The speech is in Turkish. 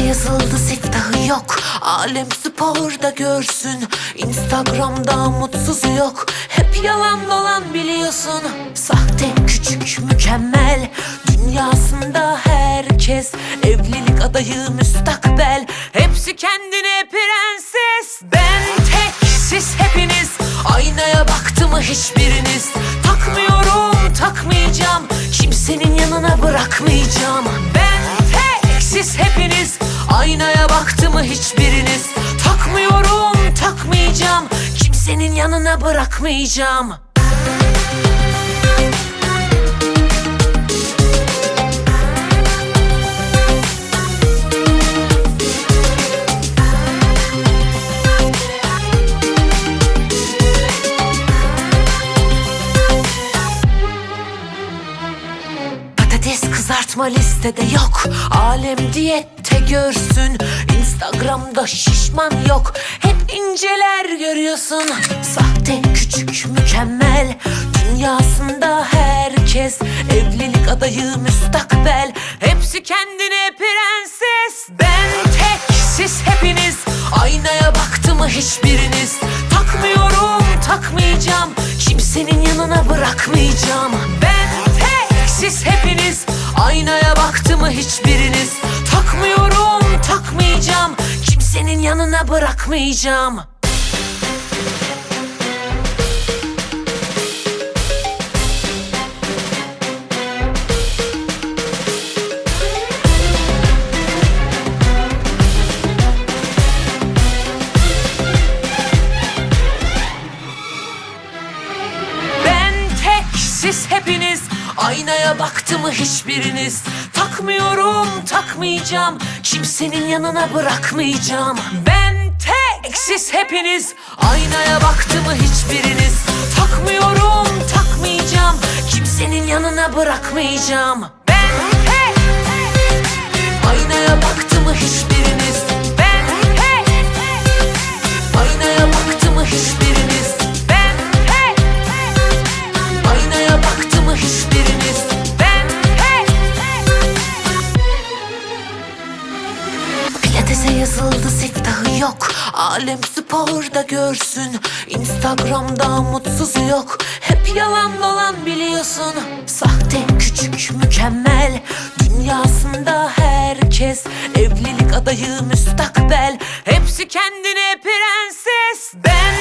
yıldız iftahı yok. Alem sporda görsün. Instagram'da mutsuzu yok. Hep yalan dolan biliyorsun. Sahte küçük mükemmel. Dünyasında herkes Evlilik adayı müstakbel. Hepsi kendine prenses. Ben tek siz hepiniz. Aynaya baktı mı hiçbiriniz? Takmıyorum takmayacağım. Kimsenin yanına bırakmayacağım. Ben siz hepiniz Aynaya baktı mı hiçbiriniz? Takmıyorum takmayacağım. Kimsenin yanına bırakmayacağım Patates kızartma listede yok. Alem diyette görsün. Instagram'da şişman yok. Hep inceler görüyorsun. Sahte küçük mükemmel. Dünyasında herkes Evlilik adayı müstakbel. Hepsi kendine prenses. Ben tek siz hepiniz. Aynaya baktı mı hiçbiriniz? Takmıyorum takmayacağım. Kimsenin yanına bırakmayacağım. Ben Aynaya baktı mı hiçbiriniz? Takmıyorum takmayacağım. Kimsenin yanına bırakmayacağım. Ben tek siz hepiniz Aynaya baktı mı hiçbiriniz? Takmıyorum takmayacağım. Kimsenin yanına bırakmayacağım. Ben tek siz hepiniz. Aynaya baktı mı hiçbiriniz? Takmıyorum takmayacağım. Kimsenin yanına bırakmayacağım. Ben tek Aynaya baktı mı hiçbiriniz Pilatese yazıldı siftahı yok. Alem sporda görsün. Instagram'da mutsuzu yok. Hep yalan dolan biliyorsun. Sahte küçük mükemmel. Dünyasında herkes Evlilik adayı müstakbel. Hepsi kendine prenses. Ben